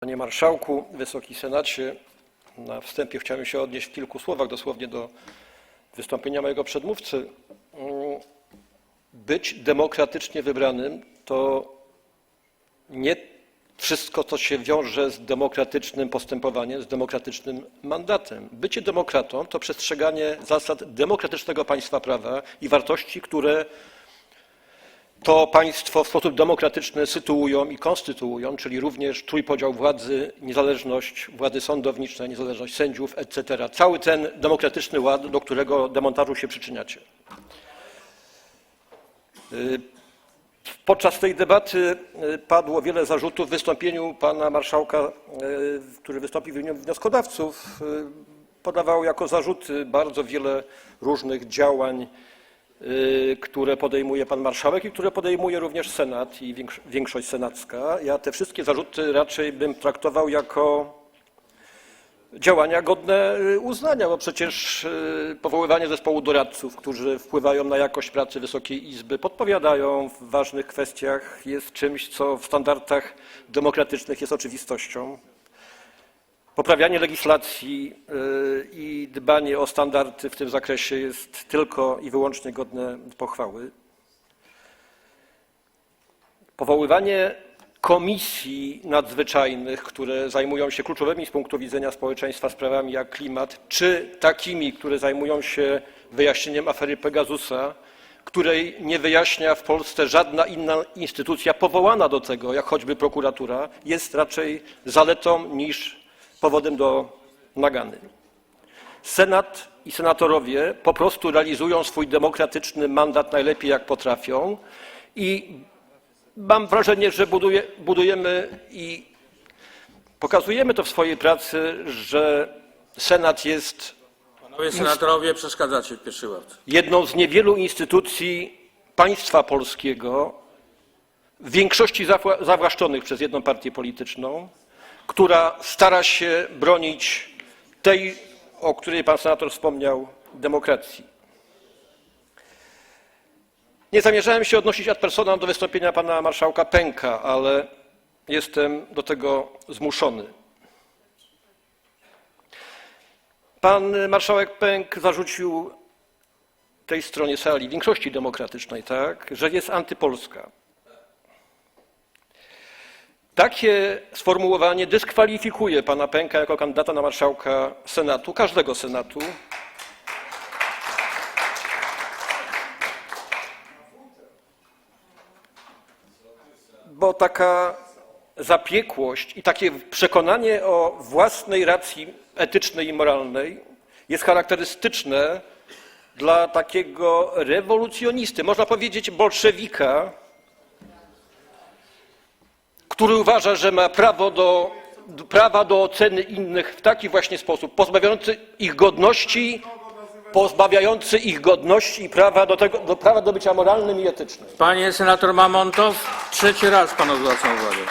Panie Marszałku, Wysoki Senacie, na wstępie chciałem się odnieść w kilku słowach dosłownie do wystąpienia mojego przedmówcy. Mm, Być demokratycznie wybranym to nie wszystko, co się wiąże z demokratycznym postępowaniem, z demokratycznym mandatem. Bycie demokratą to przestrzeganie zasad demokratycznego państwa prawa i wartości, które to państwo w sposób demokratyczny sytuują i konstytuują, czyli również trójpodział władzy, niezależność władzy sądowniczej, niezależność sędziów, etc. Cały ten demokratyczny ład, do którego demontażu się przyczyniacie. Y, Podczas tej debaty y, padło wiele zarzutów. W wystąpieniu pana marszałka, y, który wystąpił w imieniu wnioskodawców, podawał jako zarzuty bardzo wiele różnych działań, które podejmuje pan marszałek i które podejmuje również Senat i większo- większość senacka. Ja te wszystkie zarzuty raczej bym traktował jako działania godne y, uznania, bo przecież y, powoływanie zespołu doradców, którzy wpływają na jakość pracy Wysokiej Izby, podpowiadają w ważnych kwestiach, jest czymś, co w standardach demokratycznych jest oczywistością. Poprawianie legislacji y, i dbanie o standardy w tym zakresie jest tylko i wyłącznie godne pochwały. Powoływanie komisji nadzwyczajnych, które zajmują się kluczowymi z punktu widzenia społeczeństwa sprawami jak klimat, czy takimi, które zajmują się wyjaśnieniem afery Pegasusa, której nie wyjaśnia w Polsce żadna inna instytucja powołana do tego, jak choćby prokuratura, jest raczej zaletą niż powodem do nagany. Senat i senatorowie po prostu realizują swój demokratyczny mandat najlepiej jak potrafią i mam wrażenie, że buduje, budujemy i pokazujemy to w swojej pracy, że Senat jest Panowie senatorowie, przeszkadzacie w pierwszej ławce. jedną z niewielu instytucji państwa polskiego, w większości zawła- zawłaszczonych przez jedną partię polityczną, która stara się bronić tej, o której pan senator wspomniał, demokracji. Nie zamierzałem się odnosić ad personam do wystąpienia pana marszałka Pęka, ale jestem do tego zmuszony. Pan marszałek Pęk zarzucił tej stronie sali, większości demokratycznej, tak, że jest antypolska. Takie sformułowanie dyskwalifikuje pana Pęka jako kandydata na marszałka Senatu, każdego Senatu. Bo taka zapiekłość i takie przekonanie o własnej racji etycznej i moralnej jest charakterystyczne dla takiego rewolucjonisty, można powiedzieć bolszewika, który uważa, że ma prawo do, prawa do oceny innych w taki właśnie sposób, pozbawiający ich godności, pozbawiający ich godności i prawa do, tego, do prawa do bycia moralnym i etycznym. Panie senator Mamontow, trzeci raz panu zwracam uwagę.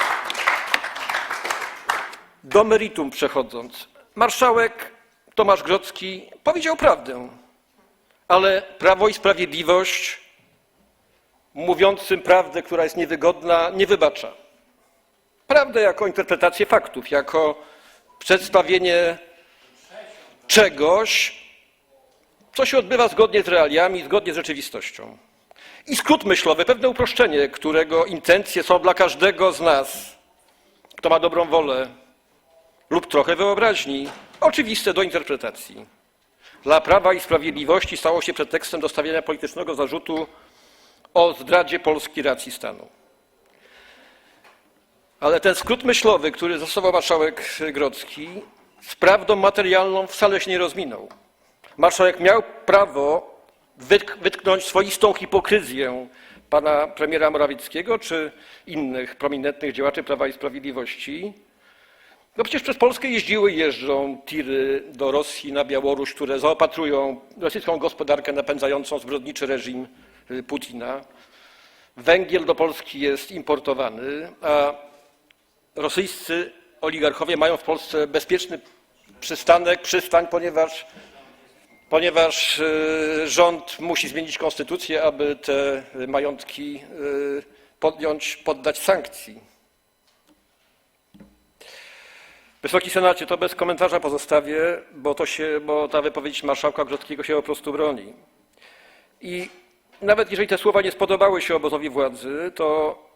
Do meritum przechodząc, marszałek Tomasz Grodzki powiedział prawdę, ale Prawo i Sprawiedliwość mówiącym prawdę, która jest niewygodna, nie wybacza. Prawdę jako interpretację faktów, jako przedstawienie czegoś, co się odbywa zgodnie z realiami, zgodnie z rzeczywistością. I skrót myślowy, pewne uproszczenie, którego intencje są dla każdego z nas, kto ma dobrą wolę, lub trochę wyobraźni, oczywiste do interpretacji. Dla Prawa i Sprawiedliwości stało się pretekstem do stawiania politycznego zarzutu o zdradzie Polski racji stanu. Ale ten skrót myślowy, który zastosował marszałek Grodzki, z prawdą materialną wcale się nie rozminął. Marszałek miał prawo wytk- wytknąć swoistą hipokryzję pana premiera Morawieckiego czy innych prominentnych działaczy Prawa i Sprawiedliwości, no przecież przez Polskę jeździły jeżdżą tiry do Rosji, na Białoruś, które zaopatrują rosyjską gospodarkę napędzającą zbrodniczy reżim y, Putina. Węgiel do Polski jest importowany, a rosyjscy oligarchowie mają w Polsce bezpieczny przystanek, przystań, ponieważ, ponieważ y, rząd musi zmienić konstytucję, aby te majątki y, podjąć, poddać sankcji. Wysoki Senacie, to bez komentarza pozostawię, bo, to się, bo ta wypowiedź marszałka Grzotkiego się po prostu broni. I nawet jeżeli te słowa nie spodobały się obozowi władzy, to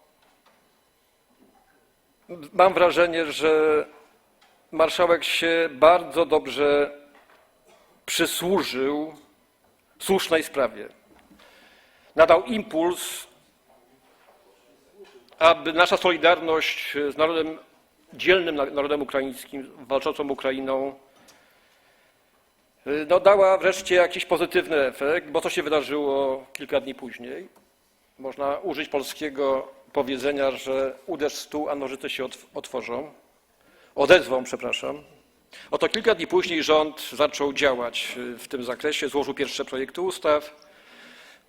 mam wrażenie, że marszałek się bardzo dobrze przysłużył słusznej sprawie. Nadał impuls, aby nasza solidarność z narodem, dzielnym na- narodem ukraińskim, walczącą Ukrainą, y, no, dała wreszcie jakiś pozytywny efekt, bo to się wydarzyło kilka dni później. Można użyć polskiego powiedzenia, że uderz w stół, a nożyce się otw- otworzą. Odezwą, przepraszam. Oto kilka dni później rząd zaczął działać y, w tym zakresie, złożył pierwsze projekty ustaw,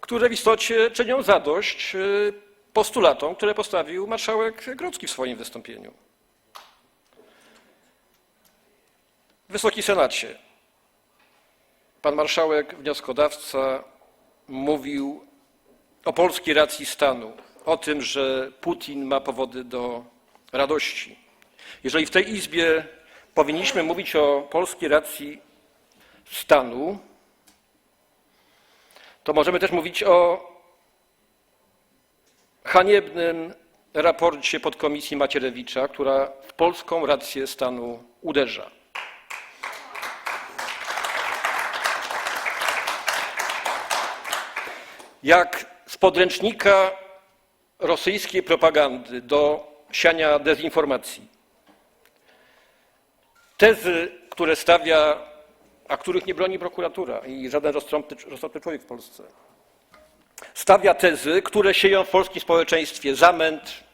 które w istocie czynią zadość y, postulatom, które postawił marszałek Grodzki w swoim wystąpieniu. Wysoki Senacie, pan marszałek wnioskodawca mówił o polskiej racji stanu, o tym, że Putin ma powody do radości. Jeżeli w tej Izbie powinniśmy mówić o polskiej racji stanu, to możemy też mówić o haniebnym raporcie podkomisji Macierewicza, która w polską rację stanu uderza. Jak z podręcznika rosyjskiej propagandy do siania dezinformacji. Tezy, które stawia, a których nie broni prokuratura i żaden roztropny, roztropny człowiek w Polsce. Stawia tezy, które sieją w polskim społeczeństwie zamęt,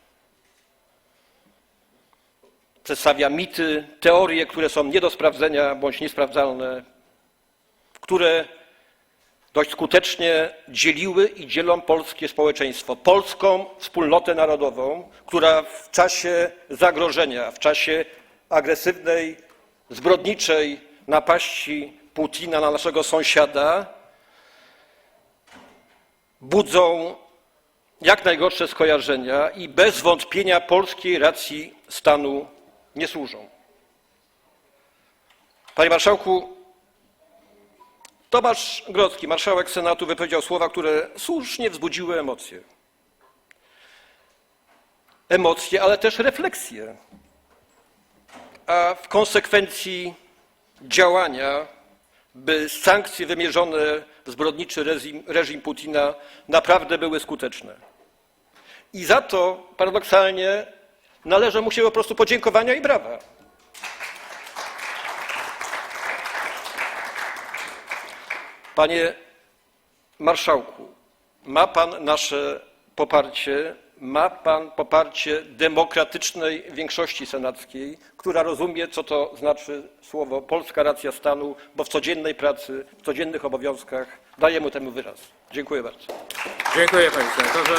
przedstawia mity, teorie, które są nie do sprawdzenia bądź niesprawdzalne, które dość skutecznie dzieliły i dzielą polskie społeczeństwo, polską wspólnotę narodową, która w czasie zagrożenia, w czasie agresywnej, zbrodniczej napaści Putina na naszego sąsiada budzą jak najgorsze skojarzenia i bez wątpienia polskiej racji stanu nie służą. Panie Marszałku, Tomasz Grodzki, marszałek Senatu, wypowiedział słowa, które słusznie wzbudziły emocje. Emocje, ale też refleksje. A w konsekwencji działania, by sankcje wymierzone w zbrodniczy reżim, reżim Putina naprawdę były skuteczne. I za to paradoksalnie należą mu się po prostu podziękowania i brawa. Panie marszałku, ma pan nasze poparcie, ma pan poparcie demokratycznej większości senackiej, która rozumie, co to znaczy słowo polska racja stanu, bo w codziennej pracy, w codziennych obowiązkach daje mu temu wyraz. Dziękuję bardzo. Dziękuję panie senatorze.